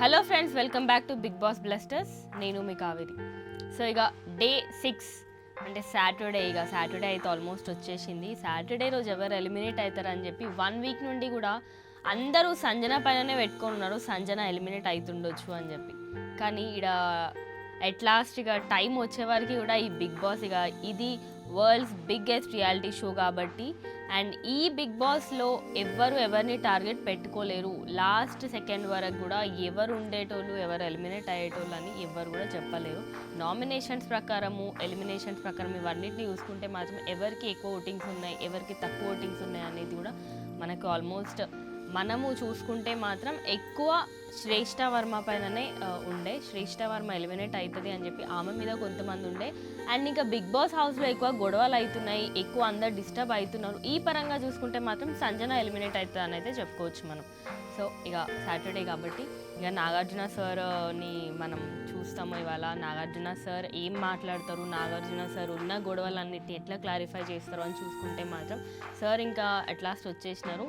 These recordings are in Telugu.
Hello friends welcome back to Bigg Boss blasters నేను మీ కావేరి. సో ఇక డే సిక్స్ అంటే సాటర్డే ఇక సాటర్డే అయితే ఆల్మోస్ట్ వచ్చేసింది. సాటర్డే రోజు ఎవరు ఎలిమినేట్ అవుతారని చెప్పి వన్ వీక్ నుండి కూడా అందరూ సంజన పైననే పెట్టుకొని ఉన్నారు. సంజన ఎలిమినేట్ అవుతుండొచ్చు అని చెప్పి. కానీ ఇక్కడ అట్ లాస్ట్ ఇక టైం వచ్చే వరకు కూడా ఈ బిగ్ బాస్ ఇక ఇది వరల్డ్స్ బిగ్గెస్ట్ రియాలిటీ షో కాబట్టి. అండ్ ఈ బిగ్ బాస్లో ఎవ్వరు ఎవరిని టార్గెట్ పెట్టుకోలేరు. లాస్ట్ సెకండ్ వరకు కూడా ఎవరు ఉండేటోళ్ళు ఎవరు ఎలిమినేట్ అయ్యేటోళ్ళు అని ఎవరు కూడా చెప్పలేరు. నామినేషన్స్ ప్రకారము ఎలిమినేషన్స్ ప్రకారం ఇవన్నిటిని చూసుకుంటే మాత్రం ఎవరికి ఎక్కువ ఓటింగ్స్ ఉన్నాయి ఎవరికి తక్కువ ఓటింగ్స్ ఉన్నాయి అనేది కూడా మనకు ఆల్మోస్ట్ మనము చూసుకుంటే మాత్రం ఎక్కువ శ్రేష్ఠ వర్మ పైననే ఉండే. శ్రేష్ఠ వర్మ ఎలిమినేట్ అవుతుంది అని చెప్పి ఆమె మీద కొంతమంది ఉండే. అండ్ ఇంకా బిగ్ బాస్ హౌస్లో ఎక్కువ గొడవలు అవుతున్నాయి ఎక్కువ అందరు డిస్టర్బ్ అవుతున్నారు ఈ పరంగా చూసుకుంటే మాత్రం సంజన ఎలిమినేట్ అవుతుంది అని అయితే చెప్పుకోవచ్చు మనం. సో ఇక సాటర్డే కాబట్టి ఇక నాగార్జున సార్ని మనం చూస్తాము ఇవాళ. నాగార్జున సార్ ఏం మాట్లాడతారు? నాగార్జున సార్ ఉన్న గొడవలన్నిటి ఎట్లా క్లారిఫై చేస్తారు అని చూసుకుంటే మాత్రం సార్ ఇంకా అట్ లాస్ట్ వచ్చేసినారు.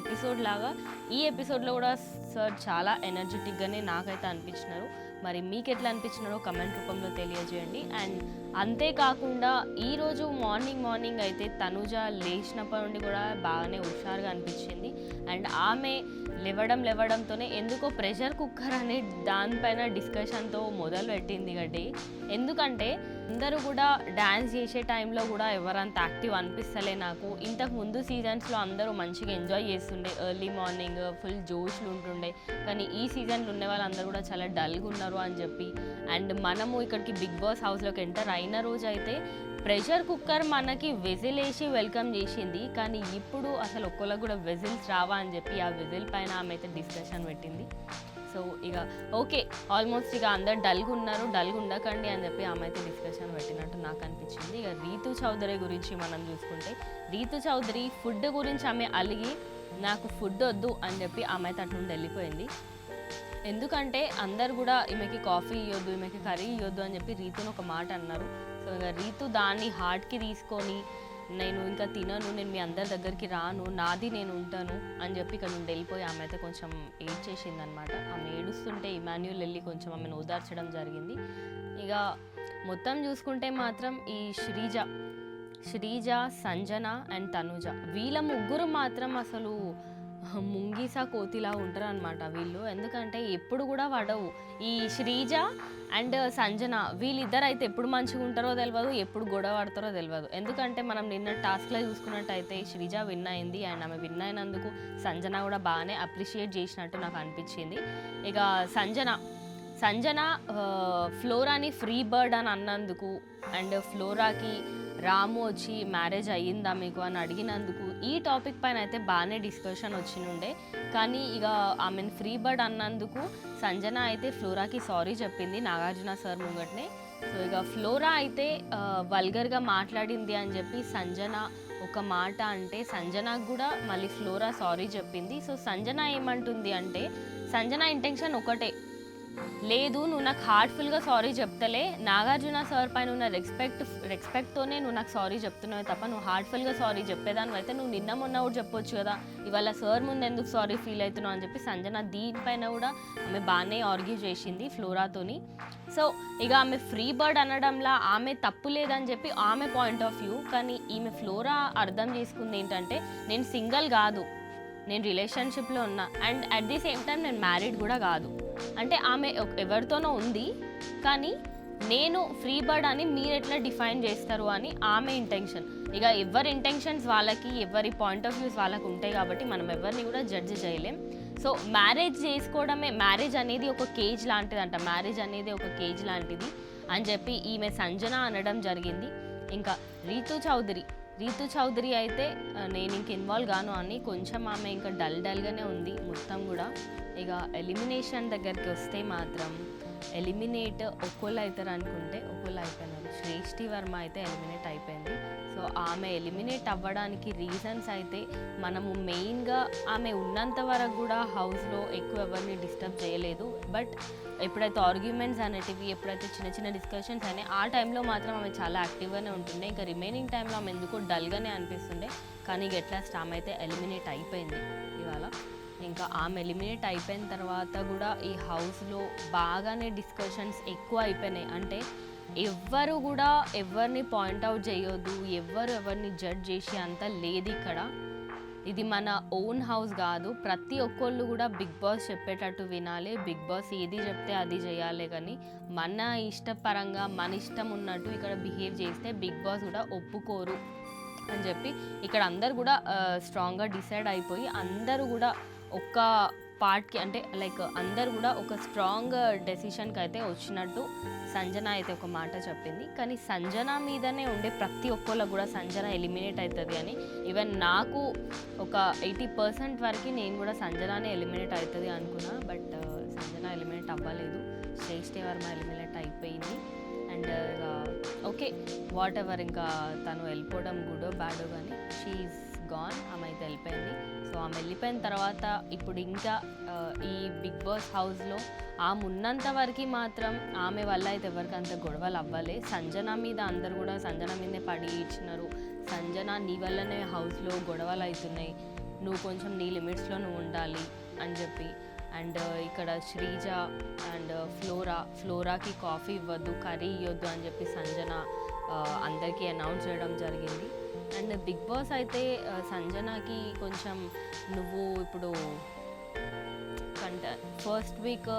ఎపిసోడ్ లాగా ఈ ఎపిసోడ్లో కూడా సార్ చాలా ఎనర్జెటిక్గానే నాకైతే అనిపించినారు. మరి మీకు ఎట్లా అనిపించినారో కమెంట్ రూపంలో తెలియజేయండి. అండ్ అంతేకాకుండా ఈరోజు మార్నింగ్ మార్నింగ్ అయితే తనుజ లేచినప్పటి నుండి కూడా బాగానే హుషారుగా అనిపించింది. అండ్ ఆమె లేవడం లేవడంతోనే ఎందుకో ప్రెషర్ కుక్కర్ అనే దానిపైన డిస్కషన్తో మొదలు పెట్టింది గట్టి ఎందుకంటే అందరూ కూడా డ్యాన్స్ చేసే టైంలో కూడా ఎవరంత యాక్టివ్ అనిపిస్తలే నాకు. ఇంతకు ముందు సీజన్స్లో అందరూ మంచిగా ఎంజాయ్ చేస్తుండే. ఎర్లీ మార్నింగ్ ఫుల్ జోష్లు ఉంటుండే. కానీ ఈ సీజన్లో ఉన్న వాళ్ళందరూ కూడా చాలా డల్గా ఉన్నారు అని చెప్పి. అండ్ మనము ఇక్కడికి బిగ్ బాస్ హౌస్లోకి ఎంటర్ అయిన రోజు అయితే ప్రెషర్ కుక్కర్ మనకి విజిల్ వేసి వెల్కమ్ చేసింది కానీ ఇప్పుడు అసలు ఒక్కళ్ళకి కూడా విజిల్స్ రావా అని చెప్పి ఆ విజిల్ పైన ఆమె అయితే డిస్కషన్ పెట్టింది. సో ఇక ఓకే ఆల్మోస్ట్ ఇక అందరు డల్గా ఉన్నారు డల్గా ఉండకండి అని చెప్పి ఆమె అయితే డిస్కషన్ పెట్టినట్టు నాకు అనిపించింది. ఇక రీతు చౌదరి గురించి మనం చూసుకుంటే రీతు చౌదరి ఫుడ్ గురించి ఆమె అలిగి నాకు ఫుడ్ వద్దు అని చెప్పి ఆమె అయితే అటు నుండి వెళ్ళిపోయింది. ఎందుకంటే అందరు కూడా ఈమెకి కాఫీ ఇవ్వద్దు ఈమెకి కర్రీ ఇవ్వద్దు అని చెప్పి రీతుని ఒక మాట అన్నారు. సో కదా రీతు దాన్ని హార్ట్కి తీసుకొని నేను ఇంకా తినను నేను మీ అందరి దగ్గరికి రాను నాది నేను ఉంటాను అని చెప్పి ఇక్కడ నుండి వెళ్ళిపోయి ఆమె అయితే కొంచెం ఏడ్చేసింది అనమాట ఆమె ఏడుస్తుంటే ఇమాన్యుల్ వెళ్ళి కొంచెం ఆమెను ఓదార్చడం జరిగింది. ఇక మొత్తం చూసుకుంటే మాత్రం ఈ శ్రీజ శ్రీజ సంజన అండ్ తనుజ. వీళ్ళ ముగ్గురు మాత్రం అసలు ముంగీసా కోతిలా ఉంటారు అనమాట వీళ్ళు. ఎందుకంటే ఎప్పుడు కూడా పడవు ఈ శ్రీజ అండ్ సంజన వీళ్ళిద్దరు అయితే ఎప్పుడు మంచిగా ఉంటారో తెలియదు ఎప్పుడు గొడవ పడతారో తెలియదు ఎందుకంటే మనం నిన్న టాస్క్లో చూసుకున్నట్టయితే శ్రీజ విన్ అయింది అండ్ ఆమె విన్ అయినందుకు సంజన కూడా బాగానే అప్రిషియేట్ చేసినట్టు నాకు అనిపించింది. ఇక సంజన సంజన ఫ్లోరాని ఫ్రీ బర్డ్ అని అన్నందుకు అండ్ ఫ్లోరాకి రాము వచ్చి మ్యారేజ్ అయ్యిందా మీకు అని అడిగినందుకు ఈ టాపిక్ పైన అయితే బాగానే డిస్కషన్ వచ్చినుండే. కానీ ఇక ఆమెను ఫ్రీ బర్డ్ అన్నందుకు సంజన అయితే ఫ్లోరాకి సారీ చెప్పింది నాగార్జున సార్ ముంగట్నే. సో ఇక ఫ్లోరా అయితే వల్గర్గా మాట్లాడింది అని చెప్పి సంజన ఒక మాట అంటే సంజనకు కూడా మళ్ళీ ఫ్లోరా సారీ చెప్పింది. సో సంజన ఏమంటుంది అంటే సంజన ఇంటెన్షన్ ఒకటే. లేదు నువ్వు నాకు హార్ట్ఫుల్గా సారీ చెప్తలే. నాగార్జున సార్ పైన ఉన్న రెస్పెక్ట్ రెస్పెక్ట్తోనే నువ్వు నాకు సారీ చెప్తున్నావు తప్ప నువ్వు హార్ట్ఫుల్గా సారీ చెప్పేదాన్ని అయితే నువ్వు నిన్న మొన్న కూడా చెప్పొచ్చు కదా. ఇవాళ సార్ ముందు ఎందుకు సారీ ఫీల్ అవుతున్నావు అని చెప్పి సంజన దీనిపైన కూడా ఆమె బాగానే ఆర్గ్యూ చేసింది ఫ్లోరాతోని. సో ఇక ఆమె ఫ్రీ బర్డ్ అనడంలా ఆమె తప్పు లేదని చెప్పి ఆమె పాయింట్ ఆఫ్ వ్యూ కానీ ఈమె ఫ్లోరా అర్థం చేసుకుంది ఏంటంటే నేను సింగిల్ కాదు. నేను రిలేషన్షిప్లో ఉన్నా. And at the same time నేను మ్యారీడ్ కూడా కాదు. అంటే ఆమె ఎవరితోనో ఉంది. కానీ నేను ఫ్రీ బర్డ్ అని మీరు ఎట్లా డిఫైన్ చేస్తారు అని ఆమె ఇంటెన్షన్ ఇక ఎవరి ఇంటెన్షన్స్ వాళ్ళకి ఎవరి పాయింట్ ఆఫ్ వ్యూస్ వాళ్ళకి ఉంటాయి కాబట్టి మనం ఎవరిని కూడా జడ్జ్ చేయలేం. సో మ్యారేజ్ చేసుకోవడమే మ్యారేజ్ అనేది ఒక కేజ్ లాంటిదంట. మ్యారేజ్ అనేది ఒక కేజ్ లాంటిది. అని చెప్పి ఈమె సంజన అనడం జరిగింది. ఇంకా రీతు చౌదరి రీతు చౌదరి అయితే నేను ఇంక ఇన్వాల్వ్ గాను అని కొంచెం ఆమె ఇంకా డల్ డల్గానే ఉంది మొత్తం కూడా. ఇక ఎలిమినేషన్ దగ్గరికి వస్తే మాత్రం ఎలిమినేట్ ఒక్కోళ్ళు అవుతారు అనుకుంటే ఒక్కోళ్ళు అయిపోయినారు. శ్రేష్ఠి వర్మ అయితే ఎలిమినేట్ అయిపోయింది. సో ఆమె ఎలిమినేట్ అవ్వడానికి రీజన్స్ అయితే మనము మెయిన్గా ఆమె ఉన్నంత వరకు కూడా హౌస్లో ఎక్కువ ఎవరిని డిస్టర్బ్ చేయలేదు. బట్ ఎప్పుడైతే ఆర్గ్యుమెంట్స్ అనేటివి ఎప్పుడైతే చిన్న చిన్న డిస్కషన్స్ అయినాయి ఆ టైంలో మాత్రం ఆమె చాలా యాక్టివ్గానే ఉంటుండే. ఇంకా రిమైనింగ్ టైంలో ఆమె ఎందుకో డల్గానే అనిపిస్తుండే. కానీ ఇక ఆమె అయితే ఎలిమినేట్ అయిపోయింది ఇవాళ. ఇంకా ఆమె ఎలిమినేట్ అయిపోయిన తర్వాత కూడా ఈ హౌస్లో బాగానే డిస్కషన్స్ ఎక్కువ అయిపోయినాయి. అంటే ఎవ్వరు కూడా ఎవరిని పాయింట్అవుట్ చేయొద్దు ఎవ్వరు ఎవరిని జడ్జ్ చేసి అంత లేదు ఇక్కడ. ఇది మన ఓన్ హౌస్ కాదు ప్రతి ఒక్కళ్ళు కూడా బిగ్ బాస్ చెప్పేటట్టు వినాలి. బిగ్ బాస్ ఏది చెప్తే అది చేయాలి కానీ మన ఇష్టపరంగా మన ఇష్టం ఉన్నట్టు ఇక్కడ బిహేవ్ చేస్తే బిగ్ బాస్ కూడా ఒప్పుకోరు అని చెప్పి ఇక్కడ అందరు కూడా స్ట్రాంగ్గా డిసైడ్ అయిపోయి అందరూ కూడా ఒక్క పార్ట్కి అంటే లైక్ అందరు కూడా ఒక స్ట్రాంగ్ డెసిషన్కి అయితే వచ్చినట్టు సంజన అయితే ఒక మాట చెప్పింది. కానీ సంజన మీదనే ఉండే ప్రతి ఒక్కళ్ళకు కూడా సంజన ఎలిమినేట్ అవుతుంది అని ఈవెన్ నాకు ఒక ఎయిటీ పర్సెంట్ వరకు నేను కూడా సంజనానే ఎలిమినేట్ అవుతుంది అనుకున్నా బట్ సంజన ఎలిమినేట్ అవ్వలేదు. శ్రేష్ఠ వర్మ ఎలిమినేట్ అయిపోయింది. అండ్ ఓకే వాట్ ఎవర్ ఇంకా తను వెళ్ళిపోవడం గుడో బ్యాడో కానీ షీఈ్ గాన్ ఆమె అయితే వెళ్ళిపోయింది. సో ఆమె వెళ్ళిపోయిన తర్వాత ఇప్పుడు ఇంకా ఈ బిగ్ బాస్ హౌస్లో ఆమె ఉన్నంత వరకు మాత్రం ఆమె వల్ల అయితే ఎవరికి అంత గొడవలు అవ్వలే. సంజన మీద అందరు కూడా సంజన మీదే పడి ఇచ్చినారు సంజన నీ వల్లనే హౌస్లో గొడవలు అవుతున్నాయి. నువ్వు కొంచెం నీ లిమిట్స్లో నువ్వు ఉండాలి అని చెప్పి. అండ్ ఇక్కడ శ్రీజ అండ్ ఫ్లోరా ఫ్లోరాకి కాఫీ ఇవ్వద్దు కర్రీ ఇవ్వద్దు అని చెప్పి సంజన అందరికీ అనౌన్స్ చేయడం జరిగింది. అండ్ బిగ్ బాస్ అయితే సంజనాకి కొంచెం నువ్వు ఇప్పుడు కంట ఫస్ట్ వీక్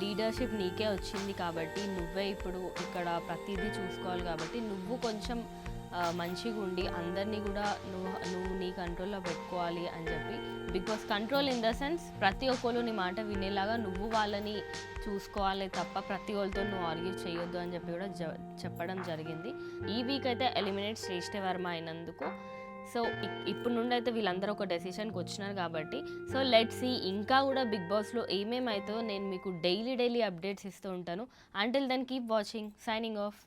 లీడర్షిప్ నీకే వచ్చింది కాబట్టి నువ్వే ఇప్పుడు ఇక్కడ ప్రతిదీ చూసుకోవాలి కాబట్టి నువ్వు కొంచెం మంచిగా ఉండి అందరినీ కూడా నువ్వు నువ్వు నీ కంట్రోల్లో పెట్టుకోవాలి అని చెప్పి. Bigg Boss control in the sense ప్రతి ఒక్కరు నీ మాట వినేలాగా నువ్వు వాళ్ళని చూసుకోవాలి తప్ప ప్రతి ఒక్కరితో నువ్వు ఆర్గ్యూ చేయొద్దు అని చెప్పి కూడా జ చెప్పడం జరిగింది. ఈ వీక్ అయితే ఎలిమినేట్ శ్రేష్ఠ వర్మ అయినందుకు. సో ఇప్పుడు నుండి అయితే వీళ్ళందరూ ఒక డెసిషన్కి వచ్చినారు కాబట్టి. సో లెట్ సి ఇంకా కూడా బిగ్ బాస్లో ఏమేమైతో నేను మీకు డైలీ డైలీ అప్డేట్స్ ఇస్తూ ఉంటాను. Until then keep watching signing off